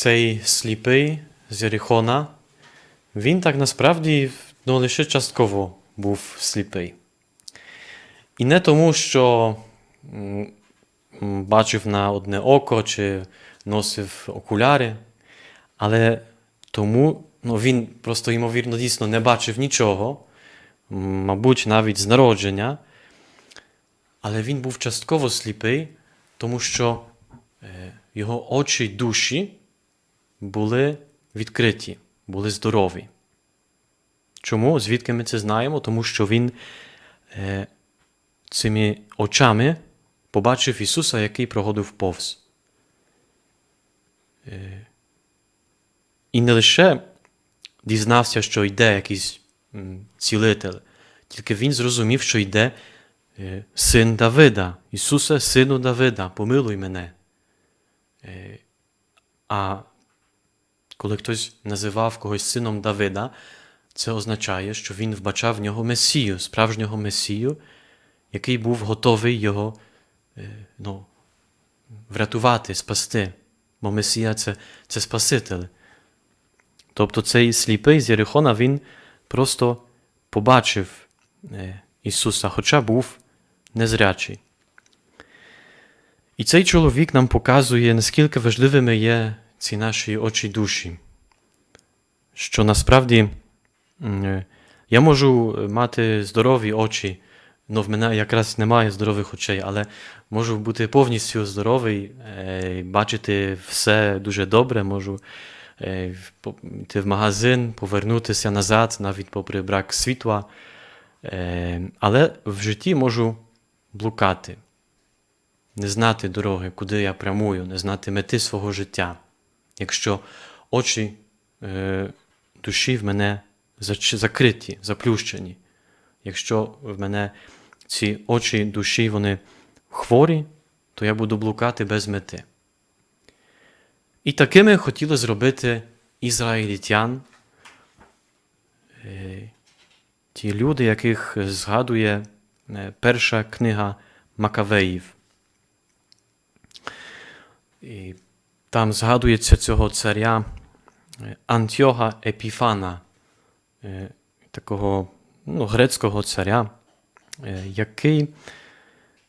цей сліпий з Єрихона, він так насправді ну, лише частково був сліпий. І не тому, що бачив на одне око чи носив окуляри, але тому ну, він просто, ймовірно, дійсно не бачив нічого, мабуть, навіть з народження. Але він був частково сліпий, тому що е, його очі душі були відкриті, були здорові. Чому? Звідки ми це знаємо? Тому що він е, цими очами побачив Ісуса, який проходив повз. Е, і не лише дізнався, що йде якийсь цілитель, тільки він зрозумів, що йде е, син Давида. Ісусе, сину Давида, помилуй мене. Е, А коли хтось називав когось сином Давида, це означає, що він вбачав в нього Месію, справжнього Месію, який був готовий його е, ну, врятувати, спасти. Бо Месія це, це Спаситель. Тобто цей сліпий з Єрихона, він просто побачив е, Ісуса, хоча був незрячий. І цей чоловік нам показує, наскільки важливими є ці наші очі душі. Що насправді я можу мати здорові очі, ну в мене якраз немає здорових очей, але можу бути повністю здоровий, бачити все дуже добре, можу йти в магазин, повернутися назад, навіть попри брак світла. Але в житті можу блукати, не знати дороги, куди я прямую, не знати мети свого життя. Якщо очі е, душі в мене закриті, заплющені, якщо в мене ці очі душі вони хворі, то я буду блукати без мети. І такими хотіли зробити ізраїльтян, е, ті люди, яких згадує е, перша книга Макавеїв. І там згадується цього царя е, Антіога Епіфана, е, такого ну, грецького царя, е, який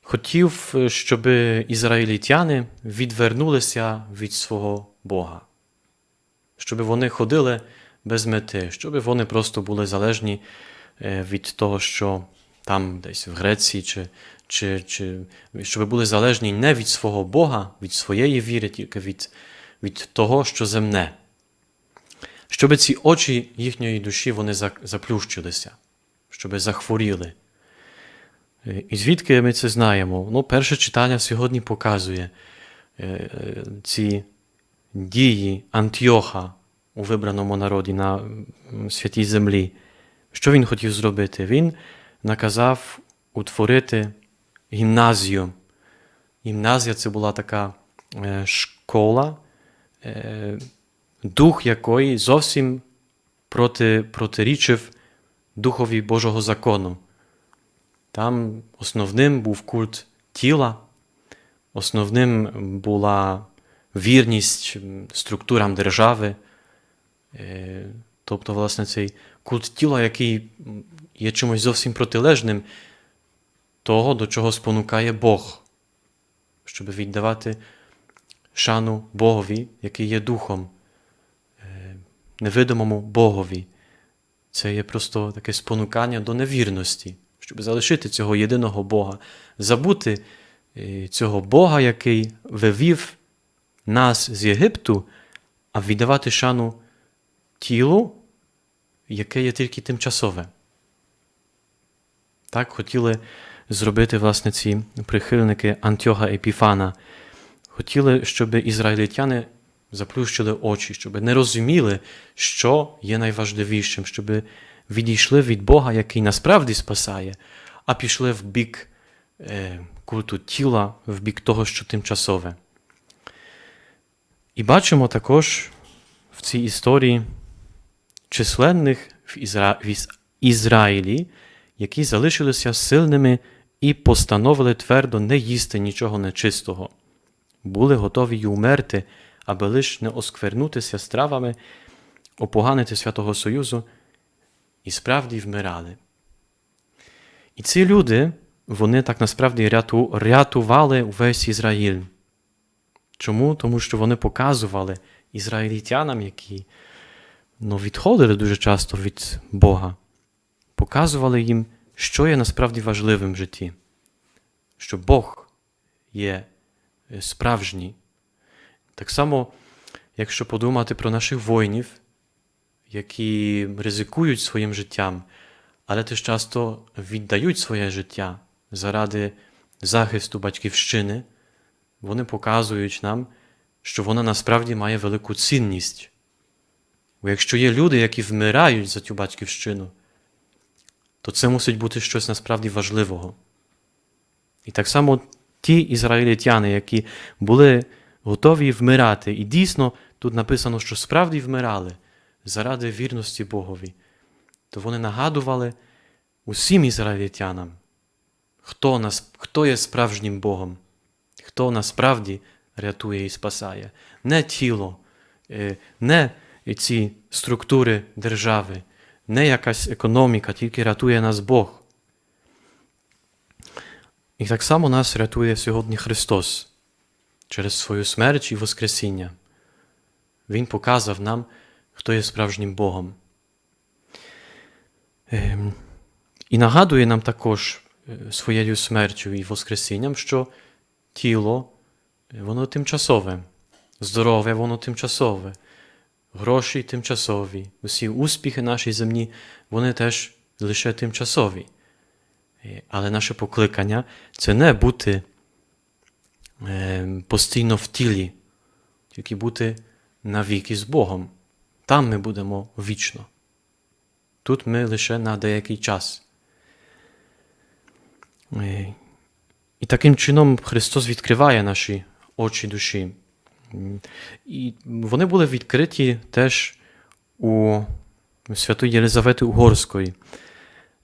хотів, щоб ізраїльтяни відвернулися від свого Бога, щоб вони ходили без мети, щоб вони просто були залежні від того, що там десь в Греції, чи, чи, чи щоб були залежні не від свого Бога, від своєї віри, тільки від, від того, що земне. Щоб ці очі їхньої душі вони заплющилися, щоб захворіли. Е, І звідки ми це знаємо? Ну, перше читання сьогодні показує е, ці дії Антіоха у вибраному народі на святій землі. Що він хотів зробити? Він наказав утворити гімназію. Гімназія це була така е, школа, е, дух якої зовсім проти, протирічив духові Божого закону. Там основним був культ тіла, основним була вірність структурам держави. Е, Тобто, власне, цей культ тіла, який є чимось зовсім протилежним того, до чого спонукає Бог, щоб віддавати шану Богові, який є духом, е, невидимому Богові. Це є просто таке спонукання до невірності, щоб залишити цього єдиного Бога, забути е, цього Бога, який вивів нас з Єгипту, а віддавати шану тілу, яке є тільки тимчасове. Так хотіли зробити власне ці прихильники Антіога Епіфана. Хотіли, щоб ізраїльтяни заплющили очі, щоб не розуміли, що є найважливішим, щоб відійшли від Бога, який насправді спасає, а пішли в бік е, культу тіла, в бік того, що тимчасове. І бачимо також в цій історії численних в Ізраїлі, які залишилися сильними і постановили твердо не їсти нічого нечистого, були готові й умерти, аби лиш не осквернутися стравами, опоганити Святого Союзу, і справді вмирали. І ці люди, вони так насправді ряту- рятували увесь Ізраїль. Чому? Тому що вони показували ізраїльтянам, які ну, відходили дуже часто від Бога, показували їм, що є насправді важливим в житті, що Бог є е, справжній. Так само, якщо подумати про наших воїнів, які ризикують своїм життям, але теж часто віддають своє життя заради захисту батьківщини, вони показують нам, що вона насправді має велику цінність. Бо якщо є люди, які вмирають за цю батьківщину, то це мусить бути щось насправді важливого. І так само ті ізраїльтяни, які були готові вмирати, і дійсно тут написано, що справді вмирали заради вірності Богові, то вони нагадували усім ізраїльтянам, хто, нас, хто є справжнім Богом, хто насправді рятує і спасає. Не тіло, е, не ці структури держави, не якась економіка, тільки рятує нас Бог. І так само нас рятує сьогодні Христос через свою смерть і Воскресіння. Він показав нам, хто є справжнім Богом. Ем, І нагадує нам також е, своєю смертю і Воскресінням, що тіло е, воно тимчасове, здоров'я воно тимчасове, гроші тимчасові, усі успіхи наші земні, вони теж лише тимчасові. Е, Але наше покликання це не бути е, постійно в тілі, тільки бути навіки з Богом. Там ми будемо вічно. Тут ми лише на деякий час. Е, І таким чином Христос відкриває наші очі душі. І вони були відкриті теж у святої Єлизавети Угорської,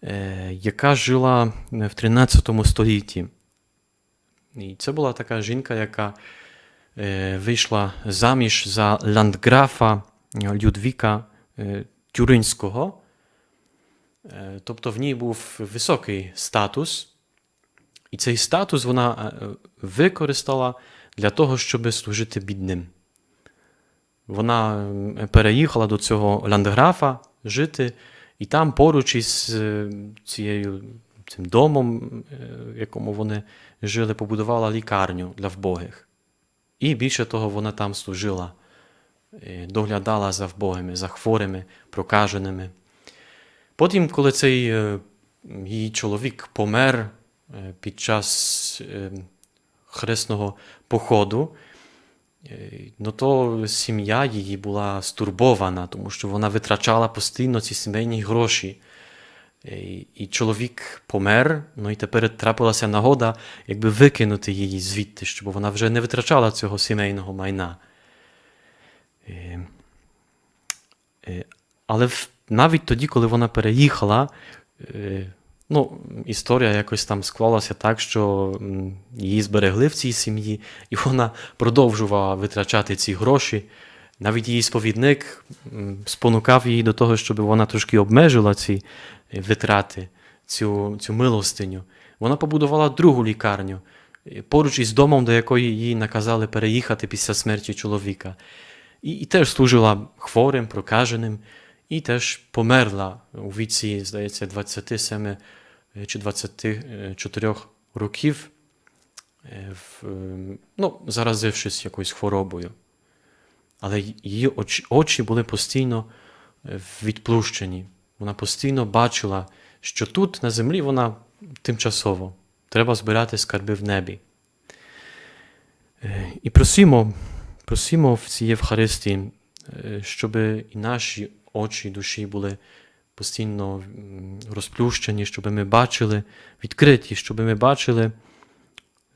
е, яка жила в 13 столітті. І це була така жінка, яка е, вийшла заміж за ландграфа Людвіка е, Тюринського. Тобто в ній був високий статус, і цей статус вона використала для того, щоб служити бідним. Вона переїхала до цього ландграфа жити, і там поруч із е, цією, цим домом, е, в якому вони жили, побудувала лікарню для вбогих. І більше того, вона там служила, е, доглядала за вбогими, за хворими, прокаженими. Потім, коли цей е, її чоловік помер е, під час е, хресного походу, е, ну то сім'я її була стурбована, тому що вона витрачала постійно ці сімейні гроші. Е, І чоловік помер, ну і тепер трапилася нагода, якби викинути її звідти, щоб вона вже не витрачала цього сімейного майна. Е, Але навіть тоді, коли вона переїхала, ну, історія якось там склалася так, що її зберегли в цій сім'ї, і вона продовжувала витрачати ці гроші. Навіть її сповідник спонукав її до того, щоб вона трошки обмежила ці витрати, цю, цю милостиню. Вона побудувала другу лікарню поруч із домом, до якої їй наказали переїхати після смерті чоловіка. І, і теж служила хворим, прокаженим, і теж померла у віці, здається, 27 чи 24 років, е, в, е, ну, заразившись якоюсь хворобою. Але її очі, були постійно е, відплющені. Вона постійно бачила, що тут на землі вона тимчасово. Треба збирати скарби в небі. Е, І просимо, просимо в цій Євхаристії, е, щоб і наші очі і душі були постійно розплющені, щоб ми бачили, відкриті, щоб ми бачили,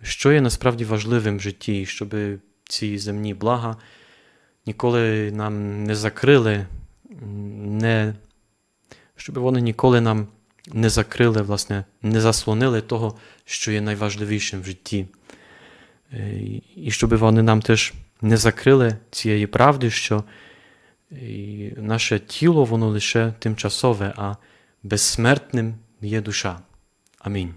що є насправді важливим в житті, щоб ці земні блага ніколи нам не закрили, не, щоб вони ніколи нам не закрили, власне, не заслонили того, що є найважливішим в житті. Е, І щоб вони нам теж не закрили цієї правди, що і наше тіло воно лише тимчасове, а безсмертним є душа. Амінь.